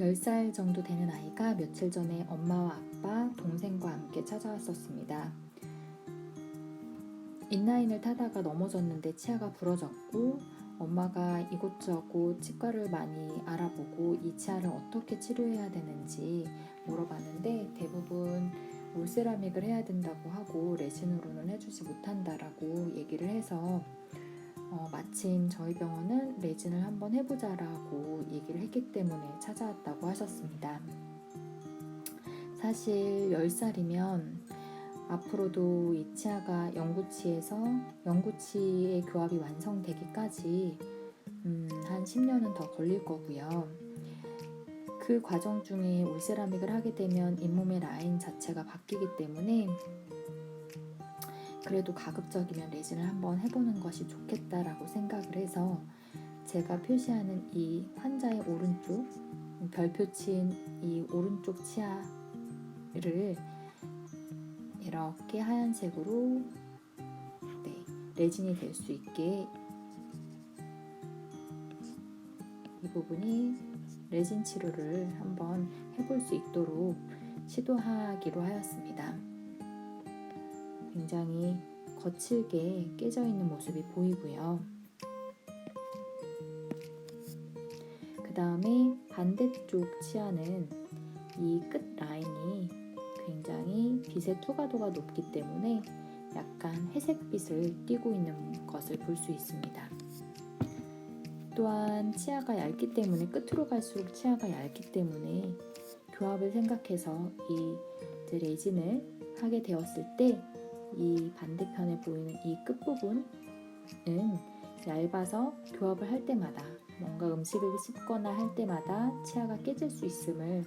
10살 정도 되는 아이가 며칠 전에 엄마와 아빠, 동생과 함께 찾아왔었습니다. 인라인을 타다가 넘어졌는데 치아가 부러졌고 엄마가 이곳저곳 치과를 많이 알아보고 이 치아를 어떻게 치료해야 되는지 물어봤는데 대부분 올세라믹을 해야 된다고 하고 레진으로는 해주지 못한다라고 얘기를 해서 어, 마침 저희 병원은 레진을 한번 해보자라고 얘기를 했기 때문에 찾아왔다고 하셨습니다. 사실 10살이면 앞으로도 이 치아가 영구치에서 영구치의 교합이 완성되기까지 음, 한 10년은 더 걸릴 거고요. 그 과정 중에 올세라믹을 하게 되면 잇몸의 라인 자체가 바뀌기 때문에 그래도 가급적이면 레진을 한번 해보는 것이 좋겠다라고 생각을 해서 제가 표시하는 이 환자의 오른쪽 별표 친 이 오른쪽 치아를 이렇게 하얀색으로 네, 레진이 될 수 있게 이 부분이 레진 치료를 한번 해볼 수 있도록 시도하기로 하였습니다. 굉장히 거칠게 깨져 있는 모습이 보이고요. 그 다음에 반대쪽 치아는 이 끝 라인이 굉장히 빛의 투과도가 높기 때문에 약간 회색빛을 띠고 있는 것을 볼 수 있습니다. 또한 치아가 얇기 때문에 끝으로 갈수록 치아가 얇기 때문에 교합을 생각해서 이 레진을 하게 되었을 때 이 반대편에 보이는 이 끝부분은 얇아서 교합을 할 때마다 뭔가 음식을 씹거나 할 때마다 치아가 깨질 수 있음을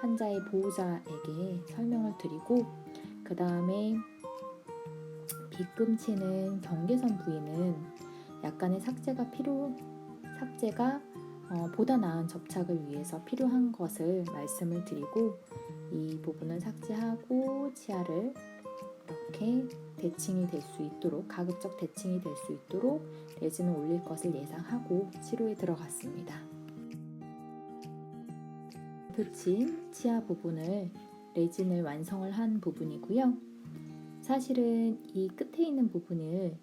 환자의 보호자에게 설명을 드리고 그 다음에 빗금치는 경계선 부위는 약간의 삭제가 필요 삭제가 어, 보다 나은 접착을 위해서 필요한 것을 말씀을 드리고 이 부분을 삭제하고 치아를 이렇게 대칭이 될 수 있도록 가급적 대칭이 될 수 있도록 레진을 올릴 것을 예상하고 치료에 들어갔습니다. 붙인 치아 부분을 레진을 완성을 한 부분이고요. 사실은 이 끝에 있는 부분을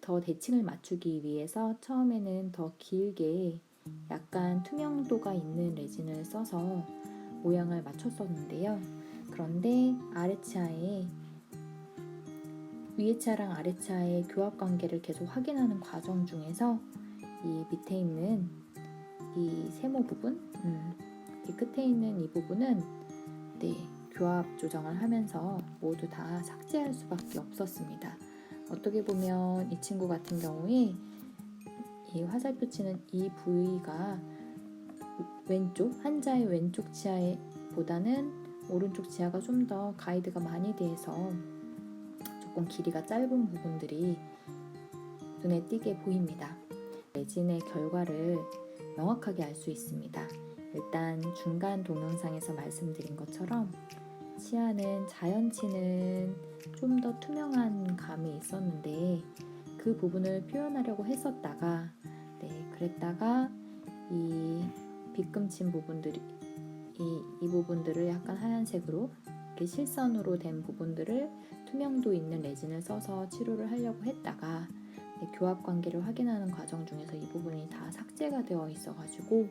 더 대칭을 맞추기 위해서 처음에는 더 길게 약간 투명도가 있는 레진을 써서 모양을 맞췄었는데요. 그런데 아래 치아에 위에 차랑 아래 차의 교합 관계를 계속 확인하는 과정 중에서 이 밑에 있는 이 세모 부분, 음, 이 끝에 있는 이 부분은 네, 교합 조정을 하면서 모두 다 삭제할 수밖에 없었습니다. 어떻게 보면 이 친구 같은 경우에 이 화살표 치는 이 부위가 왼쪽 환자의 왼쪽 치아에 보다는 오른쪽 치아가 좀 더 가이드가 많이 돼서 조금 길이가 짧은 부분들이 눈에 띄게 보입니다. 레진의 결과를 명확하게 알 수 있습니다. 일단 중간 동영상에서 말씀드린 것처럼 치아는 자연치는 좀 더 투명한 감이 있었는데 그 부분을 표현하려고 했었다가 네 그랬다가 이 빗금친 부분들이 이, 이 부분들을 약간 하얀색으로 이렇게 실선으로 된 부분들을 투명도 있는 레진을 써서 치료를 하려고 했다가 네, 교합 관계를 확인하는 과정 중에서 이 부분이 다 삭제가 되어 있어가지고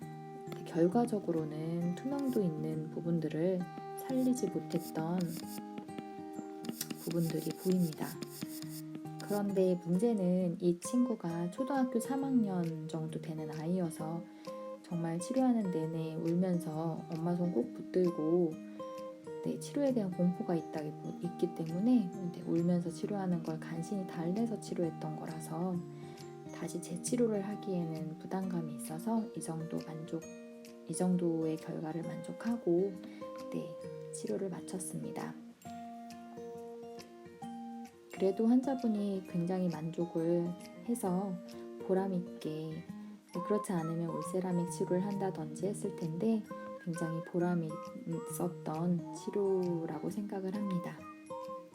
네, 결과적으로는 투명도 있는 부분들을 살리지 못했던 부분들이 보입니다. 그런데 문제는 이 친구가 초등학교 3학년 정도 되는 아이여서 정말 치료하는 내내 울면서 엄마 손 꼭 붙들고 네, 치료에 대한 공포가 있다, 있기 때문에 네, 울면서 치료하는 걸 간신히 달래서 치료했던 거라서 다시 재치료를 하기에는 부담감이 있어서 이 정도 만족, 이 정도의 결과를 만족하고 네, 치료를 마쳤습니다. 그래도 환자분이 굉장히 만족을 해서 보람 있게 네, 그렇지 않으면 올세라믹 치료를 한다든지 했을 텐데 굉장히 보람이 있었던 치료라고 생각을 합니다.